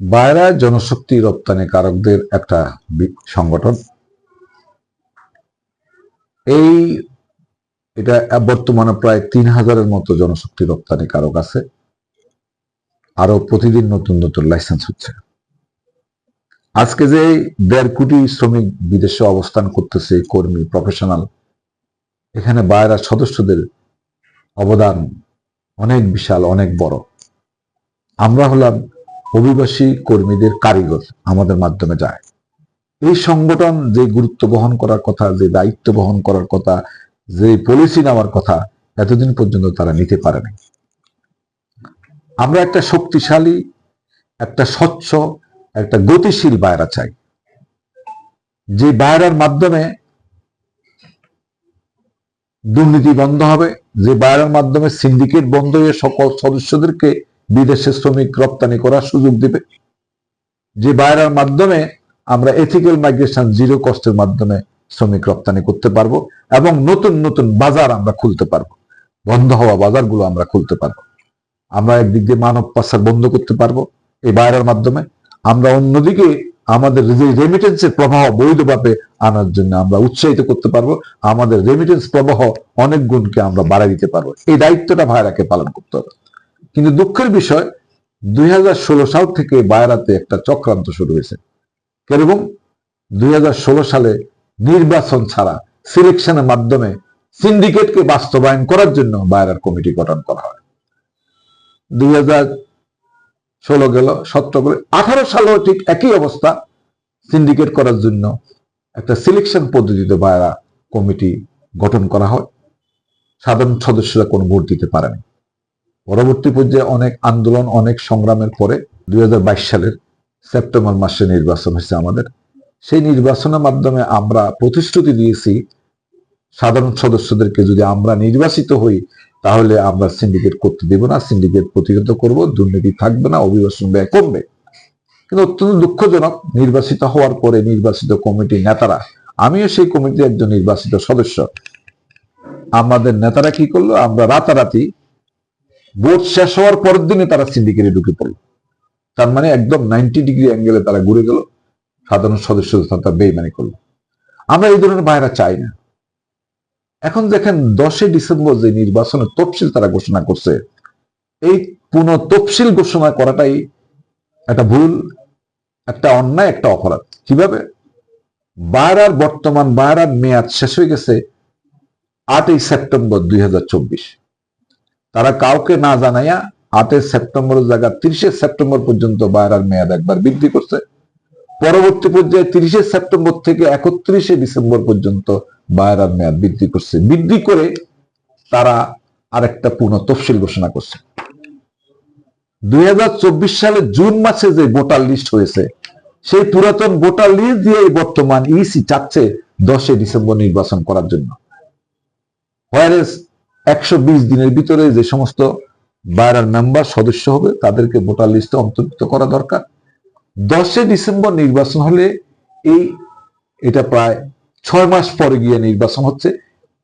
বায়রা জনশক্তি রপ্তানিকারকদের একটা সংগঠন। এই, এটা বর্তমানে প্রায় তিন হাজারের মতো জনশক্তি রপ্তানিকারক আছে। আরও প্রতিদিন নতুন নতুন লাইসেন্স হচ্ছে। আজকে যে দেড় কোটি শ্রমিক বিদেশে অবস্থান করতেছে, কর্মী প্রফেশনাল এখানে বায়রা সদস্যদের অবদান অনেক বিশাল, অনেক বড়। আমরা হলাম অভিবাসী কর্মীদের কারিগর আমাদের মাধ্যমে যায়। এই সংগঠন যে গুরুত্ব বহন করার কথা, যে দায়িত্ব বহন করার কথা, যে পলিসি নেওয়ার কথা, এতদিন পর্যন্ত তারা নিতে পারেনি। আমরা একটা শক্তিশালী, একটা স্বচ্ছ, একটা গতিশীল বায়রা চাই। যে বায়রার মাধ্যমে দুর্নীতি বন্ধ হবে, যে বায়রার মাধ্যমে সিন্ডিকেট বন্ধ হয়ে সকল সদস্যদেরকে বিদেশে শ্রমিক রপ্তানি করার সুযোগ দিবে। যে বায়রার মাধ্যমে আমরা এথিক্যাল মাইগ্রেশন জিরো কস্টের মাধ্যমে শ্রমিক রপ্তানি করতে পারব এবং নতুন নতুন বাজার আমরা খুলতে পারব। বন্ধ হওয়া বাজারগুলো আমরা খুলতে পারব। আমরা একদিক দিয়ে মানব পাচার বন্ধ করতে পারব এই বায়রার মাধ্যমে। আমরা অন্যদিকে আমাদের রেমিটেন্সের প্রবাহ বৈধভাবে আনার জন্য আমরা উৎসাহিত করতে পারব। আমাদের রেমিটেন্স প্রবাহ অনেক গুণকে আমরা বাড়াই দিতে পারব। এই দায়িত্বটা ভাইরাকে পালন করতে হবে। কিন্তু দুঃখের বিষয়, দুই হাজার ষোলো সাল থেকে বায়রাতে একটা চক্রান্ত শুরু হয়েছে। কীরকম দুই সালে নির্বাচন ছাড়া সিলেকশনের মাধ্যমে সিন্ডিকেটকে বাস্তবায়ন করার জন্য বায়রার কমিটি গঠন করা হয়। দুই ষোলো গেল, সতেরো গেল, আঠারো সালেও ঠিক একই অবস্থা, সিন্ডিকেট করার জন্য একটা সিলেকশন পদ্ধতিতে বায়রা কমিটি গঠন করা হয়। সাধারণ সদস্যরা কোনো ভোট দিতে পারেনি। পরবর্তী পর্যায়ে অনেক আন্দোলন, অনেক সংগ্রামের পরে দুই হাজার বাইশ সালের সেপ্টেম্বর মাসে নির্বাচন হয়েছে আমাদের। সেই নির্বাচনের মাধ্যমে আমরা প্রতিশ্রুতি দিয়েছি, সাধারণ সদস্যদেরকে যদি আমরা নির্বাচিত হই, তাহলে আমরা সিন্ডিকেট করতে দেব না সিন্ডিকেট প্রতিহত করব, দুর্নীতি থাকবে না, অভিবাসন ব্যয় কমবে। কিন্তু অত্যন্ত দুঃখজনক, নির্বাচিত হওয়ার পরে নির্বাচিত কমিটি নেতারা, আমিও সেই কমিটির একজন নির্বাচিত সদস্য, আমাদের নেতারা কি করল? আমরা রাতারাতি ভোট শেষ হওয়ার পরের দিনে তারা সিন্ডিকেটে ঢুকে পড়ল। তার মানে একদম নাইনটি ডিগ্রি অ্যাঙ্গেলে তারা ঘুরে গেল। সাধারণ সদস্যদের তারা বেইমানি করল। আমরা এই ধরনের বাইরা চাই না। এখন দেখেন দশই ডিসেম্বর যে নির্বাচনের তফসিল তারা ঘোষণা করছে, এই পুনঃ তফসিল ঘোষণা করাটাই একটা ভুল, একটা অন্যায়, একটা অপরাধ। কীভাবে? বায়রার বর্তমান বায়রার মেয়াদ শেষ হয়ে গেছে আটই সেপ্টেম্বর দুই হাজার চব্বিশ। তারা কাউকে না জানাইয়া আটই সেপ্টেম্বরের জায়গা তিরিশে সেপ্টেম্বর পর্যন্ত বায়রার মেয়াদ একবার বৃদ্ধি করছে। পরবর্তী পর্যায়ে তিরিশে সেপ্টেম্বর থেকে একত্রিশে ডিসেম্বর পর্যন্ত বায়রার মেয়াদ বৃদ্ধি করছে। বৃদ্ধি করে তারা আরেকটা পূর্ণ তফসিল ঘোষণা করছে। দুই হাজার চব্বিশ সালে জুন মাসে যে ভোটার লিস্ট হয়েছে, সেই পুরাতন ভোটার লিস্ট দিয়ে বর্তমান ইসি চাচ্ছে দশই ডিসেম্বর নির্বাচন করার জন্য। হোয়ারেস একশো বিশ দিনের ভিতরে যে সমস্ত বায়রার মেম্বার সদস্য হবে, তাদেরকে ভোটার লিস্টে অন্তর্ভুক্ত করা দরকার। দশই ডিসেম্বর নির্বাচন হলে এই, এটা প্রায় ছয় মাস পরে গিয়ে নির্বাচন হচ্ছে।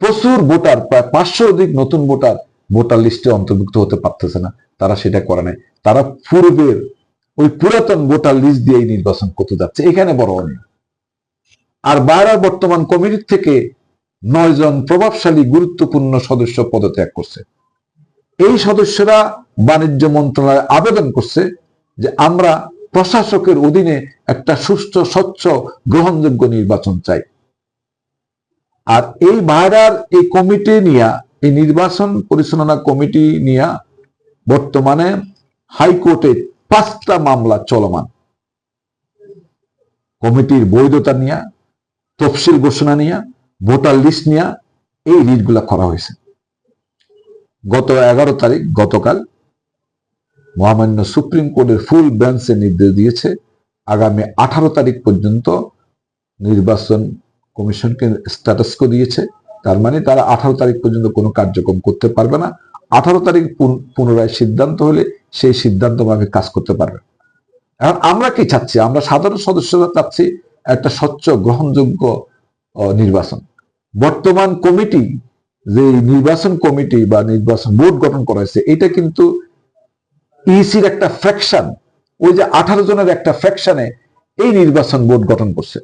প্রচুর ভোটার, প্রায় পাঁচশো অধিক নতুন ভোটার ভোটার লিস্টে অন্তর্ভুক্ত হতে পারতেছে না। তারা সেটা করে নাই। তারা পূর্বের ওই পুরাতন ভোটার লিস্ট দিয়েই নির্বাচন করতে যাচ্ছে। এখানে বড় অনিয়ম। আর বায়রা বর্তমান কমিটির থেকে নয় জন প্রভাবশালী গুরুত্বপূর্ণ সদস্য পদত্যাগ করছে। এই সদস্যরা বাণিজ্য মন্ত্রণালয়ে আবেদন করছে যে আমরা প্রশাসকের অধীনে একটা সুস্থ স্বচ্ছ, গ্রহণযোগ্য নির্বাচন চাই। আর এই বায়রার এই কমিটি নিয়ে, এই নির্বাচন পরিচালনা কমিটি নিয়ে বর্তমানে হাইকোর্টে পাঁচটা মামলা চলমান। কমিটির বৈধতা নিয়ে, তফসিল ঘোষণা নিয়ে ভোটার লিস্ট নিয়ে এই রিটগুলা করা হয়েছে। গত এগারো তারিখ, গতকাল মহামান্য সুপ্রিম কোর্টের ফুল বেঞ্চে নির্দেশ দিয়েছে, আগামী আঠারো তারিখ পর্যন্ত নির্বাচন কমিশনকে স্ট্যাটাসকো দিয়েছে। তার মানে তারা আঠারো তারিখ পর্যন্ত কোনো কার্যক্রম করতে পারবে না। আঠারো তারিখ পুন- পুনরায় সিদ্ধান্ত হলে সেই সিদ্ধান্ত ভাবে কাজ করতে পারবে। এখন আমরা কি চাচ্ছি? আমরা সাধারণ সদস্যরা চাচ্ছি একটা স্বচ্ছ, গ্রহণযোগ্য নির্বাচন। বর্তমান কমিটি যে নির্বাচন কমিটি বা নির্বাচন বোর্ড গঠন করা হয়েছে, এটা কিন্তু ইসির একটা ফ্র্যাকশন ওই যে আঠারো জনের একটা ফ্যাকশনে এই নির্বাচন বোর্ড গঠন করছে।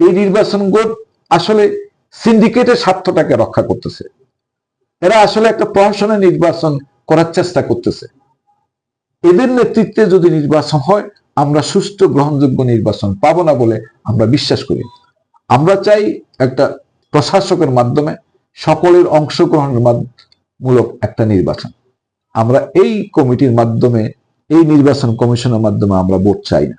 এই নির্বাচন বোর্ড আসলে সিন্ডিকেটের স্বার্থটাকে রক্ষা করতেছে। এরা আসলে একটা প্রহসনের নির্বাচন করার চেষ্টা করতেছে। এদের নেতৃত্বে যদি নির্বাচন হয়, আমরা সুষ্ঠু, গ্রহণযোগ্য নির্বাচন পাবো না বলে আমরা বিশ্বাস করি। আমরা চাই একটা প্রশাসকের মাধ্যমে সকলের অংশগ্রহণের মূলক একটা নির্বাচন। আমরা এই কমিটির মাধ্যমে, এই নির্বাচন কমিশনের মাধ্যমে আমরা ভোট চাই না।